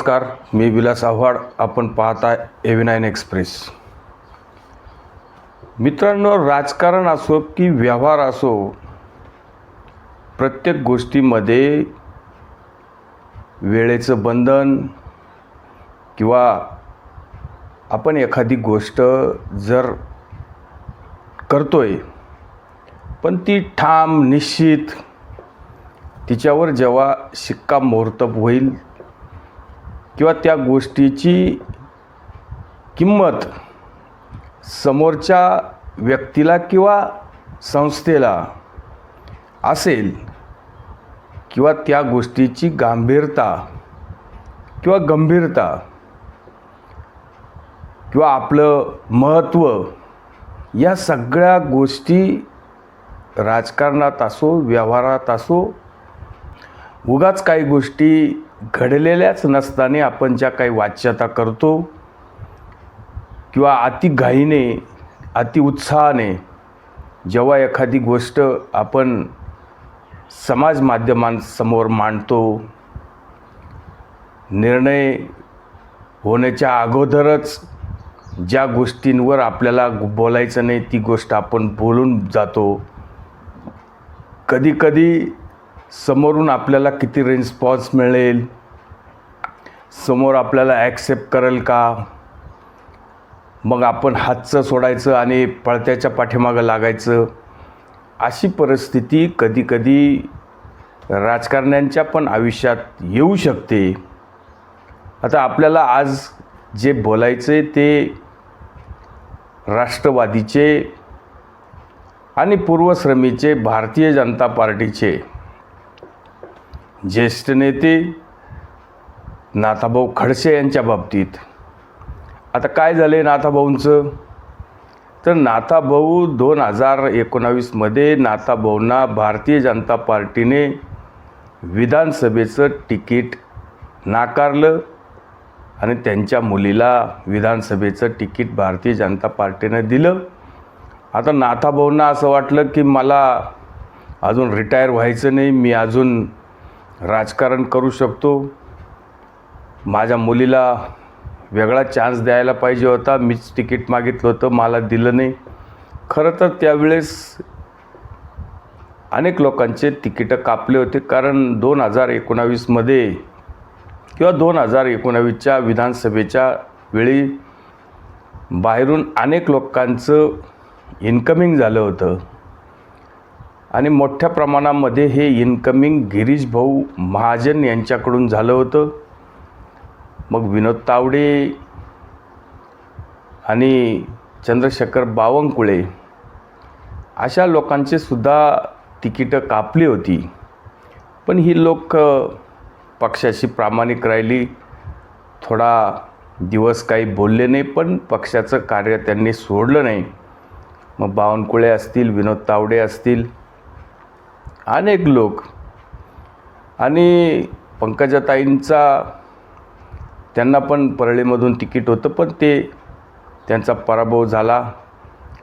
नमस्कार मी विलास आव्हाड. आपण पाहता एव्ही नाईन एक्सप्रेस मित्रांनो राजकारण असो की व्यवहार असो प्रत्येक गोष्टीमध्ये वेळेचं बंधन किंवा आपण एखादी गोष्ट जर करतोय पण ती ठाम निश्चित तिच्यावर जेव्हा शिक्कामोर्तब होईल किंवा त्या गोष्टीची किंमत समोरच्या व्यक्तीला किंवा संस्थेला असेल किंवा त्या गोष्टीची गांभीरता किंवा गंभीरता किंवा आपलं महत्त्व या सगळ्या गोष्टी राजकारणात असो व्यवहारात असो उगाच काही गोष्टी घडलेल्याच नसताना आपण ज्या काही वाच्यता करतो किंवा अति घाईने अति उत्साहाने जेव्हा एखादी गोष्ट आपण समाज माध्यमांसमोर मांडतो निर्णय होण्याच्या अगोदरच ज्या गोष्टींवर आपल्याला बोलायचं नाही ती गोष्ट आपण बोलून जातो. कधीकधी समोरून आपल्याला किती रिस्पॉन्स मिळेल? समोर आपल्याला ॲक्सेप्ट करेल का? मग आपण हातचं सोडायचं आणि पळत्याच्या पाठीमागं लागायचं. अशी परिस्थिती कधीकधी राजकारण्यांच्या पण आयुष्यात येऊ शकते. आता आपल्याला आज जे बोलायचे ते राष्ट्रवादीचे आणि पूर्वश्रमीचे भारतीय जनता पार्टीचे. ज्येष्ठ नेते नाथाभाऊ खडसे यांच्या बाबतीत. आता काय झालं आहे नाथाभाऊंचं? तर नाथाभाऊ दोन हजार एकोणावीसमध्ये नाथाभाऊंना भारतीय जनता पार्टीने विधानसभेचं तिकीट नाकारलं आणि त्यांच्या मुलीला विधानसभेचं तिकीट भारतीय जनता पार्टीनं दिलं. आता नाथाभाऊंना असं वाटलं की मला अजून रिटायर व्हायचं नाही मी अजून राजकारण करू शकतो. माझ्या मुलीला वेगळा चान्स द्यायला पाहिजे होता. मीच तिकीट मागितलं होतं. मला दिलं नाही. खरं तर त्यावेळेस अनेक लोकांचे तिकीटं कापले होते. कारण दोन हजार एकोणावीसमध्ये किंवा दोन हजार एकोणावीसच्या विधानसभेच्या वेळी बाहेरून अनेक लोकांचं इन्कमिंग झालं होतं. आणि मोठ्या प्रमाणामध्ये हे इन्कमिंग गिरीश भाऊ महाजन यांच्याकडून झालं होतं. मग विनोद तावडे आणि चंद्रशेखर बावनकुळे अशा लोकांचे सुद्धा तिकीटं कापली होती. पण ही लोक पक्षाशी प्रामाणिक राहिली. थोडा दिवस काही बोलले नाही पण पक्षाचं कार्य त्यांनी सोडलं नाही. मग बावनकुळे असतील विनोद तावडे असतील अनेक लोक. आणि पंकजाताईंचा त्यांना पण परळीमधून तिकीट होतं पण ते त्यांचा पराभव झाला.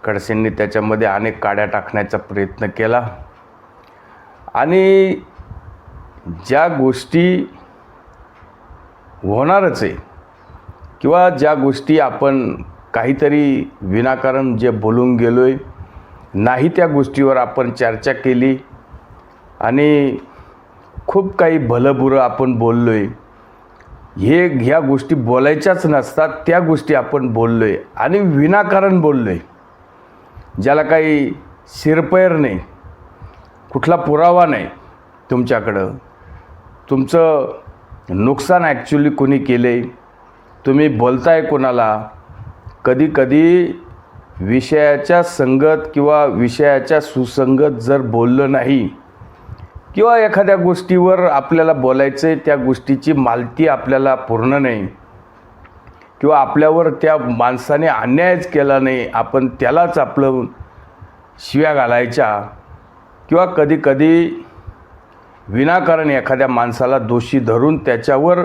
खडसेंनी त्याच्यामध्ये अनेक काड्या टाकण्याचा प्रयत्न केला. आणि ज्या गोष्टी होणारच आहे किंवा ज्या गोष्टी आपण काहीतरी विनाकारण जे बोलून गेलो आहे नाही त्या गोष्टीवर आपण चर्चा केली. आणि खूप काही भलंबुरं आपण बोललो आहे हे ह्या गोष्टी बोलायच्याच नसतात त्या गोष्टी आपण बोललो आहे आणि विनाकारण बोललो आहे ज्याला काही शिरपैर नाही कुठला पुरावा नाही तुमच्याकडं. तुमचं नुकसान ॲक्च्युली कोणी केलं आहे तुम्ही बोलताय कोणाला? कधी कधी विषयाच्या संगत किंवा विषयाच्या सुसंगत जर बोललं नाही किंवा एखाद्या गोष्टीवर आपल्याला बोलायचं आहे त्या गोष्टीची मालती आपल्याला पूर्ण नाही. किंवा आपल्यावर त्या माणसाने अन्यायच केला नाही आपण त्यालाच आपलं शिव्या घालायच्या. किंवा कधी कधी विनाकारण एखाद्या माणसाला दोषी धरून त्याच्यावर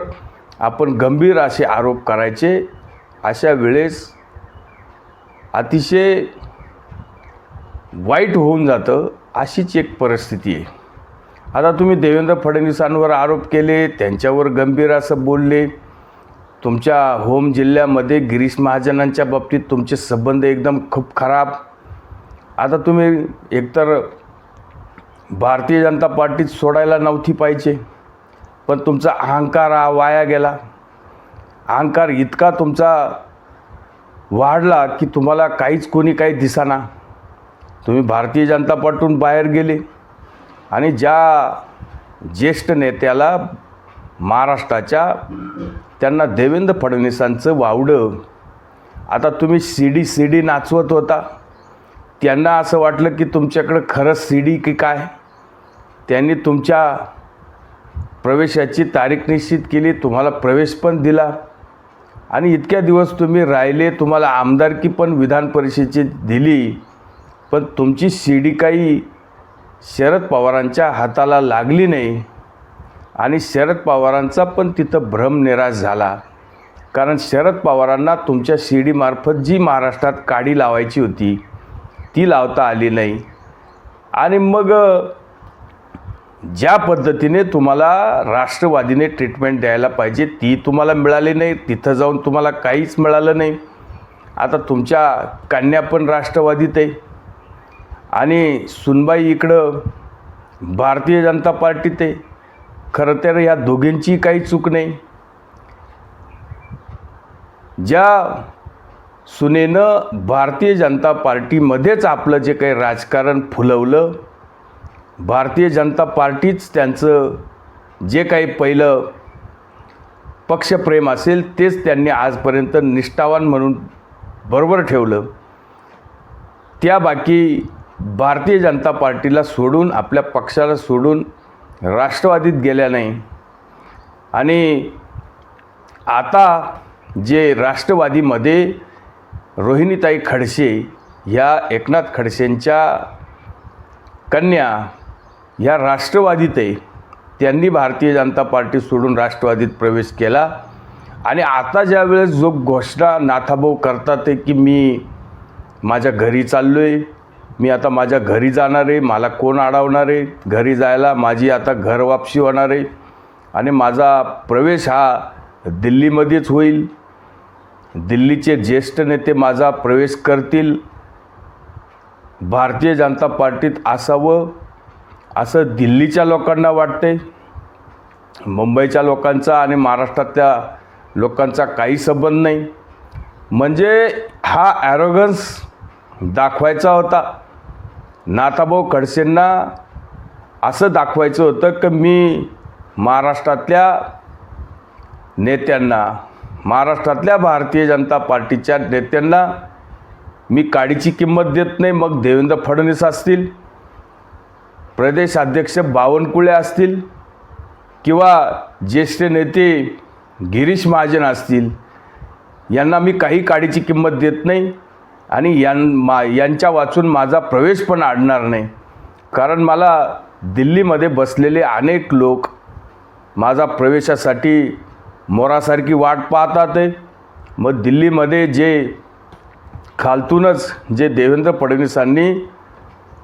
आपण गंभीर असे आरोप करायचे अशा वेळेस अतिशय वाईट होऊन जातं अशीच एक परिस्थिती आहे. आता तुम्ही देवेंद्र फडणवीसांवर आरोप केले त्यांच्यावर गंभीर असं बोलले. तुमच्या होम जिल्ह्यामध्ये गिरीश महाजनांच्या बाबतीत तुमचे संबंध एकदम खूप खराब. आता तुम्ही एकतर भारतीय जनता पार्टीत सोडायला नव्हती पाहिजे पण तुमचा अहंकार हा वाया गेला. अहंकार इतका तुमचा वाढला की तुम्हाला काहीच कोणी काही दिसाना. तुम्ही भारतीय जनता पार्टीतून बाहेर गेले. आणि ज्या ज्येष्ठ नेत्याला महाराष्ट्राच्या त्यांना देवेंद्र फडणवीसांचं वावडं आता तुम्ही सी डी सी डी नाचवत होता. त्यांना असं वाटलं की तुमच्याकडं खरंच सी डी की काय? त्यांनी तुमच्या प्रवेशाची तारीख निश्चित केली तुम्हाला प्रवेश पण दिला. आणि इतक्या दिवस तुम्ही राहिले तुम्हाला आमदारकी पण विधान परिषदेची दिली. पण तुमची शिडी काही शरद पवारांच्या हाताला लागली नाही आणि शरद पवारांचा पण तिथं भ्रम निराश झाला. कारण शरद पवारांना तुमच्या शिडीमार्फत जी महाराष्ट्रात काडी लावायची होती ती लावता आली नाही. आणि मग ज्या पद्धतीने तुम्हाला राष्ट्रवादीने ट्रीटमेंट द्यायला पाहिजे ती तुम्हाला मिळाली नाही. तिथं जाऊन तुम्हाला काहीच मिळालं नाही. आता तुमच्या कन्या पण राष्ट्रवादीत आहे. आणि सुनबाई इकडं भारतीय जनता पार्टीत आहे खरं तर या दोघींची काही चूक नाही. ज्या सुनेनं भारतीय जनता पार्टीमध्येच आपलं जे काही राजकारण फुलवलं भारतीय जनता पार्टीच त्यांचं जे काही पहिलं पक्षप्रेम असेल तेच त्यांनी आजपर्यंत निष्ठावान म्हणून बरोबर ठेवलं. त्या बाकी भारतीय जनता पार्टीला सोडून आपल्या पक्षाला सोडून राष्ट्रवादीत गेल्या नाही. आणि आता जे राष्ट्रवादीमध्ये रोहिणीताई खडसे ह्या एकनाथ खडसेंच्या कन्या ह्या राष्ट्रवादीत आहे त्यांनी भारतीय जनता पार्टी सोडून राष्ट्रवादीत प्रवेश केला. आणि आता ज्यावेळेस जो घोषणा नाथाभाऊ करतात आहे की मी माझ्या घरी चाललो आहे मी आता माझ्या घरी जाणार आहे मला कोण अडवणार आहे? घरी जायला माझी आता घर वापसी होणार आहे. आणि माझा प्रवेश हा दिल्लीमध्येच होईल. दिल्लीचे ज्येष्ठ नेते माझा प्रवेश करतील. भारतीय जनता पार्टीत असावं असं दिल्लीच्या लोकांना वाटते मुंबईच्या लोकांचा आणि महाराष्ट्रातल्या लोकांचा काही संबंध नाही. म्हणजे हा ॲरोगन्स दाखवायचा होता. नाथाभाऊ खडसेंना असं दाखवायचं होतं की मी महाराष्ट्रातल्या नेत्यांना महाराष्ट्रातल्या भारतीय जनता पार्टीच्या नेत्यांना मी काडीची किंमत देत नाही मग देवेंद्र फडणवीस असतील प्रदेश अध्यक्ष बावनकुळे असतील किंवा ज्येष्ठ नेते गिरीश महाजन असतील यांना मी काही काडीची किंमत देत नाही. आणि यां मा यांच्या वाचून माझा प्रवेश पण आडणार नाही. कारण मला दिल्लीमध्ये बसलेले अनेक लोक माझा प्रवेशासाठी मोरासारखी वाट पाहतात आहे. मग दिल्लीमध्ये जे खालतूनच जे देवेंद्र फडणवीसांनी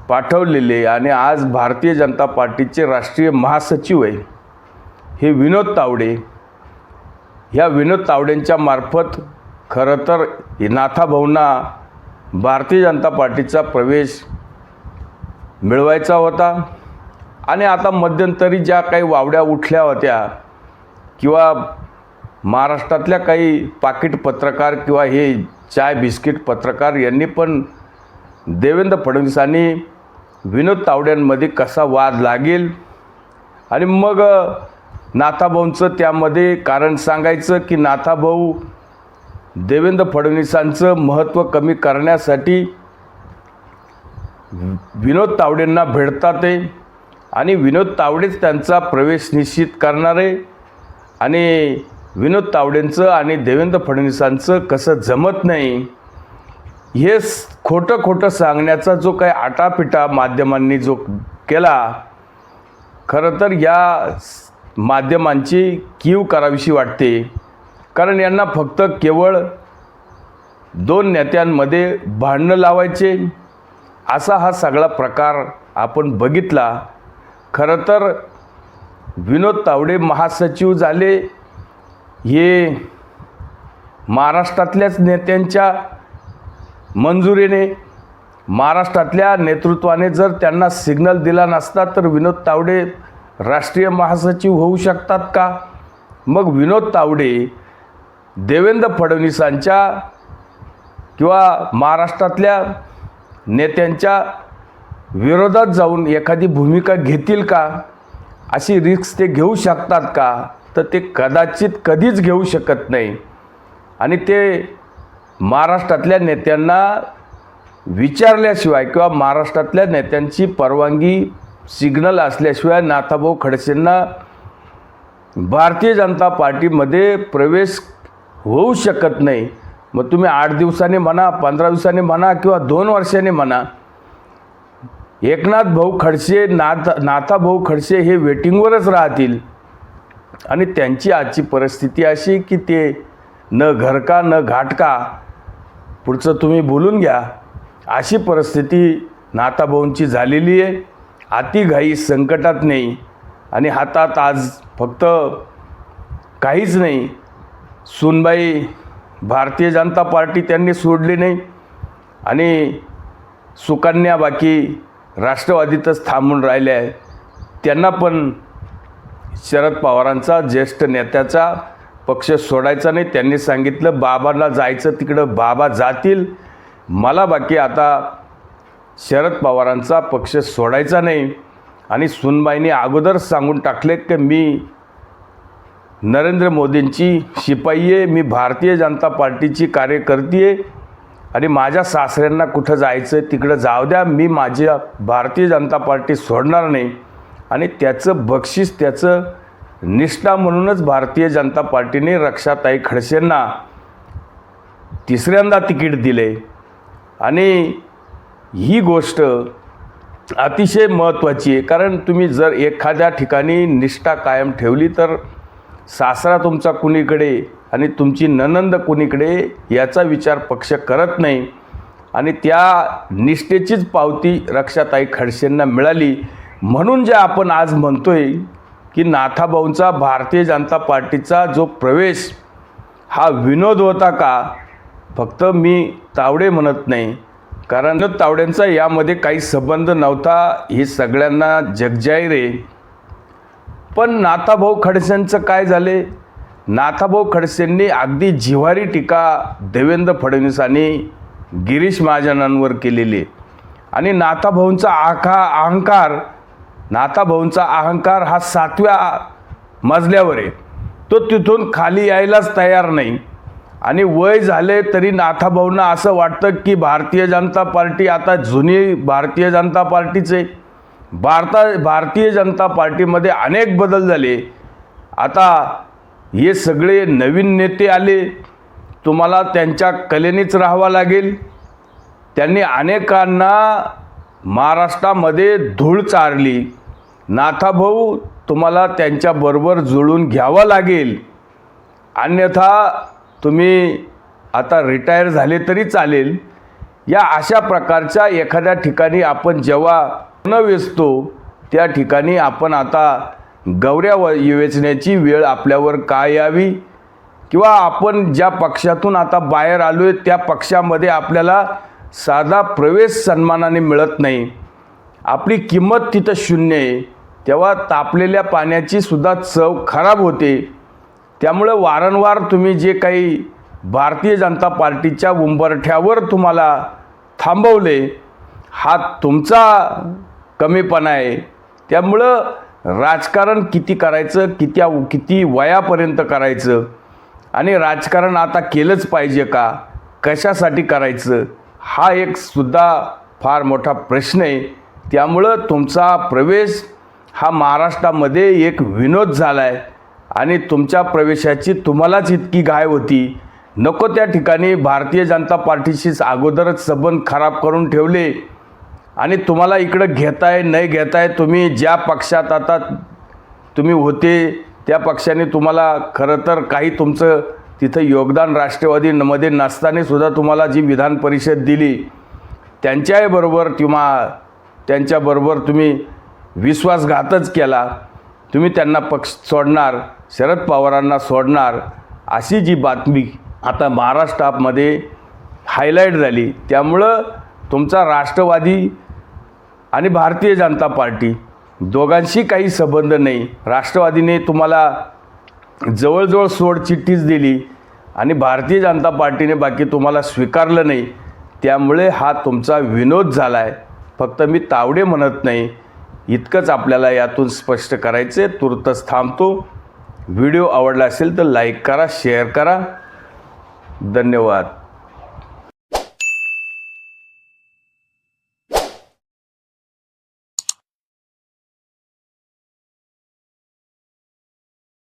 पाठवलेले आणि आज भारतीय जनता पार्टीचे राष्ट्रीय महासचिव आहे हे विनोद तावडे. ह्या विनोद तावडेंच्या मार्फत खरं तर नाथाभाऊंना भारतीय जनता पार्टीचा प्रवेश मिळवायचा होता. आणि आता मध्यंतरी ज्या काही वावड्या उठल्या होत्या किंवा महाराष्ट्रातल्या काही पाकिट पत्रकार किंवा हे चाय बिस्किट पत्रकार यांनी पण देवेंद्र फडणवीसांनी विनोद तावड्यांमध्ये कसा वाद लागेल? आणि मग नाथाभाऊंचं त्यामध्ये कारण सांगायचं की नाथाभाऊ देवेंद्र फडणवीसांचं महत्त्व कमी करण्यासाठी विनोद तावडेंना भेटतात आहे आणि विनोद तावडेच त्यांचा प्रवेश निश्चित करणारे आणि विनोद तावडेंचं आणि देवेंद्र फडणवीसांचं कसं जमत नाही हे खोटं खोटं सांगण्याचा जो काही आटापिटा माध्यमांनी जो केला खरं तर या माध्यमांची कीव करावीशी वाटते. कारण यांना फक्त केवळ दोन नेत्यांमध्ये भांडणं लावायचे. असा हा सगळा प्रकार आपण बघितला. खरं तर विनोद तावडे महासचिव झाले. हे महाराष्ट्रातल्याच नेत्यांच्या मंजुरीने महाराष्ट्रातल्या नेतृत्वाने जर त्यांना सिग्नल दिला नसता तर विनोद तावडे राष्ट्रीय महासचिव होऊ शकतात का? मग विनोद तावडे देवेंद्र फडणवीसांच्या किंवा महाराष्ट्रातल्या नेत्यांच्या विरोधात जाऊन एखादी भूमिका घेतील का? अशी रिक्स ते घेऊ शकतात का? तर ते कदाचित कधीच घेऊ शकत नाही. आणि ते महाराष्ट्रातल्या नेत्यांना विचारल्याशिवाय किंवा महाराष्ट्रातल्या नेत्यांची परवानगी सिग्नल असल्याशिवाय नाथाभाऊ खडसेंना भारतीय जनता पार्टीमध्ये प्रवेश होऊ शकत नाही. मग तुम्ही आठ दिवसांनी म्हणा पंधरा दिवसाने म्हणा किंवा दोन वर्षाने म्हणा एकनाथ भाऊ खडसे नाथ नाथाभाऊ खडसे हे वेटिंगवरच राहतील. आणि त्यांची आजची परिस्थिती अशी की ते न घरका न घाटका पुढचं तुम्ही बोलून घ्या. अशी परिस्थिती नाताभाऊंची झालेली आहे. अतिघाई संकटात नाही. आणि हातात आज फक्त काहीच नाही. सुनबाई भारतीय जनता पार्टी त्यांनी सोडली नाही आणि सुकन्या बाकी राष्ट्रवादीतच थांबून राहिले आहे. त्यांना पण शरद पवारांचा ज्येष्ठ नेत्याचा पक्ष सोडायचा नाही. त्यांनी सांगितलं बाबांना जायचं तिकडं बाबा जातील. मला बाकी आता शरद पवारांचा पक्ष सोडायचा नाही. आणि सुनबाईने अगोदर सांगून टाकले की मी नरेंद्र मोदींची शिपाई आहे मी भारतीय जनता पार्टीची कार्यकर्ती आहे. आणि माझ्या सासऱ्यांना कुठं जायचं आहे तिकडं जाऊ द्या मी माझ्या भारतीय जनता पार्टी सोडणार नाही. आणि त्याचं बक्षीस त्याचं निष्ठा म्हणूनच भारतीय जनता पार्टीने रक्षाताई खडसेंना तिसऱ्यांदा तिकीट दिले. आणि ही गोष्ट अतिशय महत्त्वाची आहे कारण तुम्ही जर एखाद्या ठिकाणी निष्ठा कायम ठेवली तर सासरा तुमचा कुणीकडे आणि तुमची ननंद कुणीकडे याचा विचार पक्ष करत नाही. आणि त्या निष्ठेचीच पावती रक्षाताई खडसेंना मिळाली. म्हणून जे आपण आज म्हणतोय की नाथाभाऊंचा भारतीय जनता पार्टीचा जो प्रवेश हा विनोद होता का? फक्त मी तावडे म्हणत नाही. कारण तावड्यांचा यामध्ये काही संबंध नव्हता. हे सगळ्यांना जगजाहीर आहे पण नाथाभाऊ खडसेंचं काय झाले? नाथाभाऊ खडसेंनी अगदी जिव्हारी टीका देवेंद्र फडणवीसांनी गिरीश महाजनांवर केलेली आहे. आणि नाथाभाऊंचा आखा अहंकार नाथाभाऊंचा अहंकार हा सातव्या मजल्यावर आहे. तो तिथून खाली यायलाच तयार नाही. आणि वय झाले तरी नाथाभाऊंना असं वाटतं की भारतीय जनता पार्टी आता जुनी भारतीय जनता पार्टीचे आहे. भारता भारतीय जनता पार्टीमध्ये अनेक बदल झाले. आता हे सगळे नवीन नेते आले. तुम्हाला त्यांच्या कलेनेच राहावं लागेल. त्यांनी अनेकांना महाराष्ट्रामध्ये धूळ चारली. नाथाभाऊ तुम्हाला त्यांच्याबरोबर जुळून घ्यावं लागेल. अन्यथा तुम्ही आता रिटायर झाले तरी चालेल. या अशा प्रकारच्या एखाद्या ठिकाणी आपण जेव्हा न वेचतो त्या ठिकाणी आपण आता गौऱ्या व वेचण्याची वेळ आपल्यावर का यावी? किंवा आपण ज्या पक्षातून आता बाहेर आलो आहे त्या पक्षामध्ये आपल्याला साधा प्रवेश सन्मानाने मिळत नाही. आपली किंमत तिथं शून्य आहे. तेव्हा तापलेल्या पाण्याची सुद्धा चव खराब होते. त्यामुळं वारंवार तुम्ही जे काही भारतीय जनता पार्टीच्या उंबरठ्यावर तुम्हाला थांबवले हा तुमचा कमीपणा आहे. त्यामुळं राजकारण किती करायचं किती किती वयापर्यंत करायचं? आणि राजकारण आता केलंच पाहिजे का? कशासाठी करायचं? हा एक सुद्धा फार मोठा प्रश्न आहे. त्यामुळं तुमचा प्रवेश हा महाराष्ट्रामध्ये एक विनोद झाला आहे आणि तुमच्या प्रवेशाची तुम्हालाच इतकी घाय होती. नको त्या ठिकाणी भारतीय जनता पार्टीशीच अगोदरच संबंध खराब करून ठेवले. आणि तुम्हाला इकडं घेताय नाही घेताय तुम्ही ज्या पक्षात आता तुम्ही होते त्या पक्षाने तुम्हाला खरं तर काही तुमचं तिथं योगदान राष्ट्रवादीमध्ये नसताना सुद्धा तुम्हाला जी विधान परिषद दिली त्यांच्याबरोबर किंवा त्यांच्याबरोबर तुम्ही विश्वासघातच केला तुम्ही त्यांना पक्ष सोडणार शरद पवारांना सोडणार अशी जी बातमी आता महाराष्ट्रामध्ये हायलाईट झाली त्यामुळं तुमचा राष्ट्रवादी आणि भारतीय जनता पार्टी. दोघांशी काही संबंध नाही. राष्ट्रवादीने तुम्हाला जवळजवळ सोड चिठ्ठीच दिली आणि भारतीय जनता पार्टीने बाकी तुम्हाला स्वीकारलं नाही. त्यामुळे हा तुमचा विनोद झाला आहे फक्त मी तावडे म्हणत नाही. इतकंच आपल्याला यातून स्पष्ट करायचं आहे तुर्तच थांबतो. व्हिडिओ आवडला असेल तर लाईक करा शेअर करा. धन्यवाद.